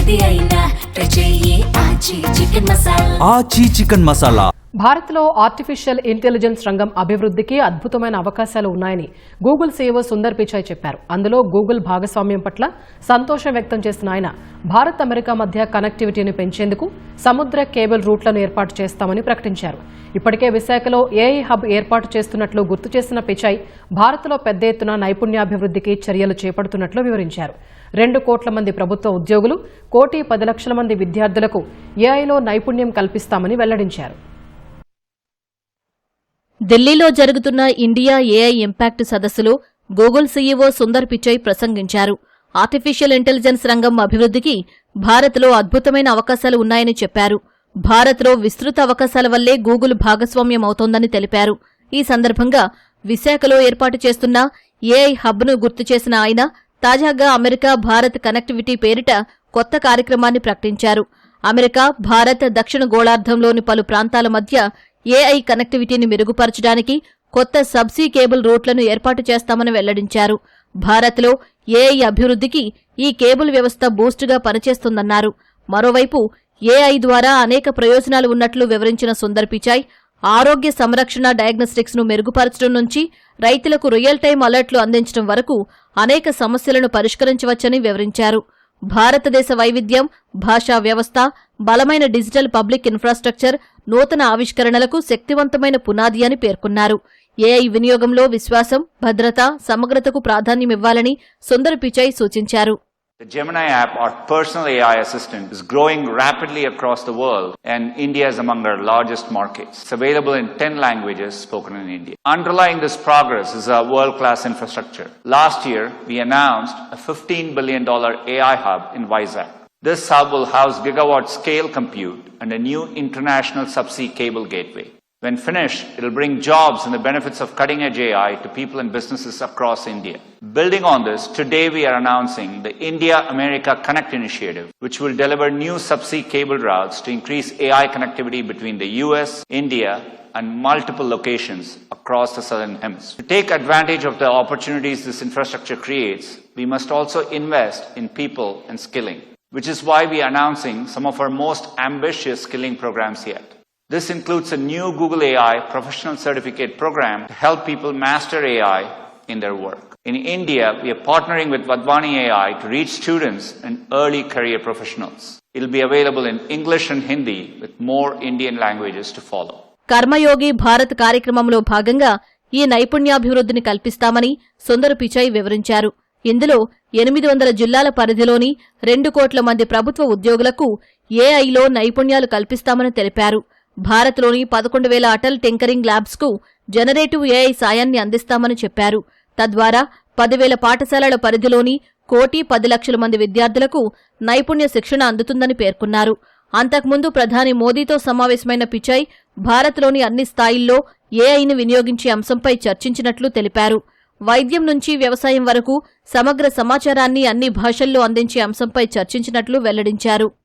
ఏది అయినా ట్రై చెయ్యి ఆచి చికెన్ మసాలా. ఆచి చికెన్ మసాలా. భారత్లో ఆర్టిఫిషియల్ ఇంటెలిజెన్స్ రంగం అభివృద్ధికి అద్భుతమైన అవకాశాలు ఉన్నాయని గూగుల్ సీఈఓ సుందర్ పిచాయ్ చెప్పారు. అందులో గూగుల్ భాగస్వామ్యం పట్ల సంతోషం వ్యక్తం చేసిన ఆయన భారత్ అమెరికా మధ్య కనెక్టివిటీని పెంచేందుకు సముద్ర కేబుల్ రూట్లను ఏర్పాటు చేస్తామని ప్రకటించారు. ఇప్పటికే విశాఖలో ఏఐ హబ్ ఏర్పాటు చేస్తున్నట్లు గుర్తు చేసిన పిచాయ్ భారత్లో పెద్ద ఎత్తున నైపుణ్యాభివృద్ధికి చర్యలు చేపడుతున్నట్లు వివరించారు. రెండు కోట్ల మంది ప్రభుత్వ ఉద్యోగులు కోటి పది లక్షల మంది విద్యార్థులకు ఏఐలో నైపుణ్యం కల్పిస్తామని వెల్లడించారు. ఢిల్లీలో జరుగుతున్న ఇండియా ఏఐ ఇంపాక్ట్ సదస్సులో గూగుల్ సీఈఓ సుందర్ పిచై ప్రసంగించారు. ఆర్టిఫిషియల్ ఇంటెలిజెన్స్ రంగం అభివృద్ధికి భారత్లో అద్భుతమైన అవకాశాలు ఉన్నాయని చెప్పారు. భారత్లో విస్తృత అవకాశాల వల్లే గూగుల్ భాగస్వామ్యం అవుతోందని తెలిపారు. ఈ సందర్భంగా విశాఖలో ఏర్పాటు చేస్తున్న ఏఐ హబ్ను గుర్తు చేసిన ఆయన తాజాగా అమెరికా భారత్ కనెక్టివిటీ పేరిట కొత్త కార్యక్రమాన్ని ప్రకటించారు. అమెరికా భారత్ దక్షిణ గోళార్ధంలోని పలు ప్రాంతాల మధ్య ఏఐ కనెక్టివిటీని మెరుగుపరచడానికి కొత్త సబ్సీ కేబుల్ రూట్లను ఏర్పాటు చేస్తామని వెల్లడించారు. భారత్లో ఏఐ అభివృద్ధికి ఈ కేబుల్ వ్యవస్థ బూస్టుగా పనిచేస్తుందన్నారు. మరోవైపు ఏఐ ద్వారా అనేక ప్రయోజనాలు ఉన్నట్లు వివరించిన సుందర్ పిచాయ్ ఆరోగ్య సంరక్షణ డయాగ్నోస్టిక్స్ను మెరుగుపరచడం నుంచి రైతులకు రియల్ టైం అలర్ట్లు అందించడం వరకు అనేక సమస్యలను పరిష్కరించవచ్చని వివరించారు. భారతదేశ వైవిధ్యం భాషా వ్యవస్థ బలమైన డిజిటల్ పబ్లిక్ ఇన్ఫ్రాస్ట్రక్చర్ నూతన ఆవిష్కరణలకు శక్తివంతమైన పునాది అని పేర్కొన్నారు. ఏఐ వినియోగంలో విశ్వాసం భద్రత సమగ్రతకు ప్రాధాన్యమివ్వాలని సుందర్ పిచాయ్ సూచించారు. The Gemini app, our personal AI assistant, is growing rapidly across the world, and India is among our largest markets. It's available in 10 languages spoken in India. Underlying this progress is our world class infrastructure. Last year, we announced a $15 billion AI hub in Vizag. This hub will house gigawatt scale compute and a new international subsea cable gateway. When finished, it'll bring jobs and the benefits of cutting edge AI to people and businesses across India. Building on this, today we are announcing the India America Connect initiative, which will deliver new subsea cable routes to increase AI connectivity between the US, India, and multiple locations across the southern hemisphere. To take advantage of the opportunities this infrastructure creates, we must also invest in people and skilling, which is why we are announcing some of our most ambitious skilling programs yet. This includes a new Google AI professional certificate program to help people master AI in their work. In India, we are partnering with Vadvani AI to reach students and early career professionals. It will be available in English and Hindi with more Indian languages to follow. కర్మయోగి భారత్ కార్యక్రమంలో భాగంగా ఈ నైపుణ్యాభివృద్ధిని కల్పిస్తామని సుందర్ పిచై వివరించారు ఇందులో ఎనిమిది వందల జిల్లాల పరిధిలోని రెండు కోట్ల మంది ప్రభుత్వ ఉద్యోగులకు ఏఐలో నైపుణ్యాలు కల్పిస్తామని తెలిపారు భారత్లోని పదకొండు వేల అటల్ టింకరింగ్ ల్యాబ్స్కు జనరేటివ్ ఏఐ సాయాన్ని అందిస్తామని చెప్పారు. తద్వారా పదివేల పాఠశాలల పరిధిలోని కోటి పది లక్షల మంది విద్యార్థులకు నైపుణ్య శిక్షణ అందుతుందని పేర్కొన్నారు. అంతకుముందు ప్రధాని మోదీతో సమావేశమైన పిచాయ్ భారత్లోని అన్ని స్థాయిల్లో ఏఐని వినియోగించే అంశంపై చర్చించినట్లు తెలిపారు. వైద్యం నుంచి వ్యవసాయం వరకు సమగ్ర సమాచారాన్ని అన్ని భాషల్లో అందించే అంశంపై చర్చించినట్లు వెల్లడించారు.